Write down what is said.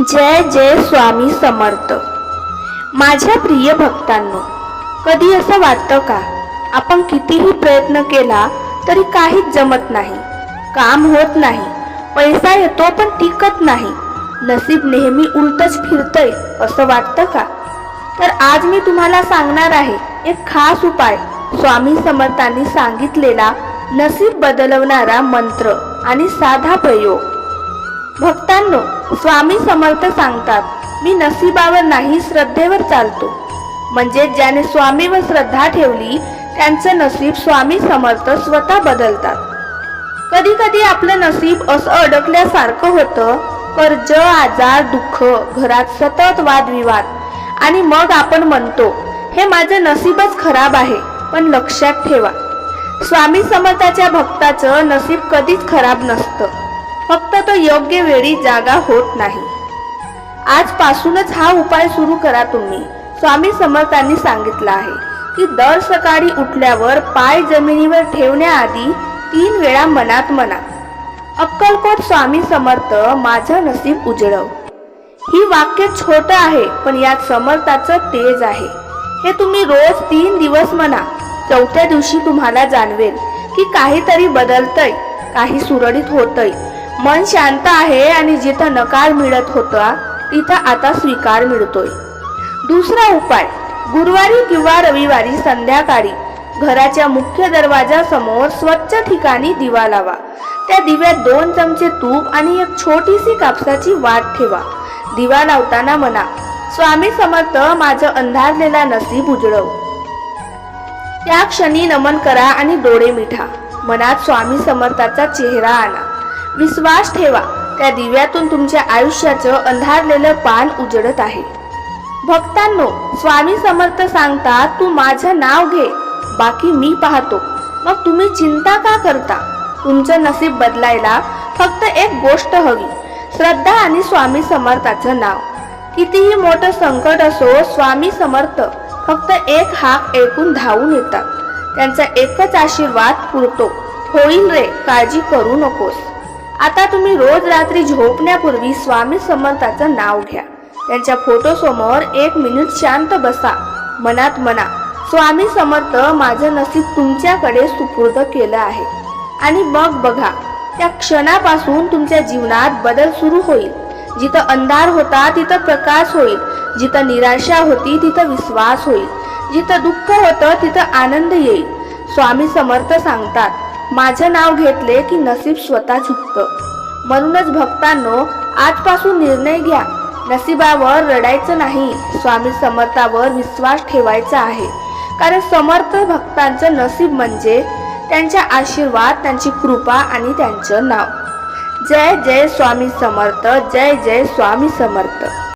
जय जय स्वामी समर्थ. माझ्या प्रिय भक्तांनो कधी असं वाटतं का? आपण कितीही प्रयत्न केला तरी काहीच जमत नाही काम होत नाही पैसा येतो पण टिकत नाही. नसीब नेहमी उलटच फिरतंय असं वाटतं का? तर आज मी तुम्हाला सांगणार आहे एक खास उपाय. स्वामी समर्थांनी सांगितलेला नसीब बदलवणारा मंत्र आणि साधा प्रयोग. भक्तांनो स्वामी समर्थ सांगतात मी नसिबावर नाही श्रद्धेवर चालतो. म्हणजे ज्याने स्वामीवर श्रद्धा ठेवली त्यांचं नसीब स्वामी समर्थ स्वतः बदलतात. कधी कधी आपलं नसीब असं अडकल्यासारखं होतं कर्ज आजार दुःख घरात सतत वादविवाद. आणि मग आपण म्हणतो हे माझं नसीबच खराब आहे पण लक्षात ठेवा. स्वामी समर्थाच्या भक्ताचं नसीब कधीच खराब नसतं. योग्य वेळी जागा होत नाही. आजपासूनच हा उपाय सुरू करा तुम्ही. स्वामी समर्थांनी सांगितलं आहे की दर सकाळी उठल्यावर पाय जमिनीवर ठेवण्याआधी तीन वेळा मनात म्हणा. अक्कलकोट स्वामी समर्थ माझं नसीब उजळव. ही वाक्य छोटं आहे पण यात समर्थाचं तेज आहे. हे तुम्ही रोज तीन दिवस म्हणा. चौथ्या दिवशी तुम्हाला जाणवेल की काहीतरी बदलतंय काही सुरळीत होतंय. मन शांत आहे आणि जिथं नकार मिळत होता तिथं आता स्वीकार मिळतोय. दुसरा उपाय गुरुवारी किंवा रविवारी संध्याकाळी घराच्या मुख्य दरवाजासमोर स्वच्छ ठिकाणी दिवा लावा. त्या दिव्यात दोन चमचे तूप आणि एक छोटीशी कापसाची वाट ठेवा. दिवा लावताना म्हणा स्वामी समर्थ माझं अंधारलेला नसीब उजळव. त्या क्षणी नमन करा आणि डोळे मिठा. मनात स्वामी समर्थाचा चेहरा आणा. विश्वास ठेवा. त्या दिव्यातून तुमच्या आयुष्याचं अंधारलेलं पान उजळत आहे. भक्तांनो स्वामी समर्थ सांगतात तू माझं नाव घे बाकी मी पाहतो. मग तुम्ही चिंता का करता? तुमचं नसीब बदलायला फक्त एक गोष्ट हवी श्रद्धा आणि स्वामी समर्थाचं नाव. कितीही मोठं संकट असो स्वामी समर्थ फक्त एक हाक ऐकून धावून येतात. त्यांचा एकच आशीर्वाद पुरतो. होईल रे काळजी करू नकोस. आता तुम्ही रोज रात्री झोपण्यापूर्वी स्वामी समर्थाचं नाव घ्या. त्यांच्या फोटोसमोर एक मिनिट शांत बसा. मनात म्हणा स्वामी समर्थ माझं नसीब तुमच्याकडे सुपूर्द केलं आहे. आणि मग बघा त्या क्षणापासून तुमच्या जीवनात बदल सुरू होईल. जिथं अंधार होता तिथं प्रकाश होईल. जिथं निराशा होती तिथं विश्वास होईल. जिथं दुःख होतं तिथं आनंद येईल. स्वामी समर्थ सांगतात माझं नाव घेतले की नसीब स्वतः झुकतं म्हणूनच भक्तांनो आजपासून निर्णय घ्या. नसिबावर रडायचं नाही स्वामी समर्थावर विश्वास ठेवायचा आहे. कारण समर्थ भक्तांचं नसीब म्हणजे त्यांच्या आशीर्वाद त्यांची कृपा आणि त्यांचं नाव. जय जय स्वामी समर्थ जय जय स्वामी समर्थ.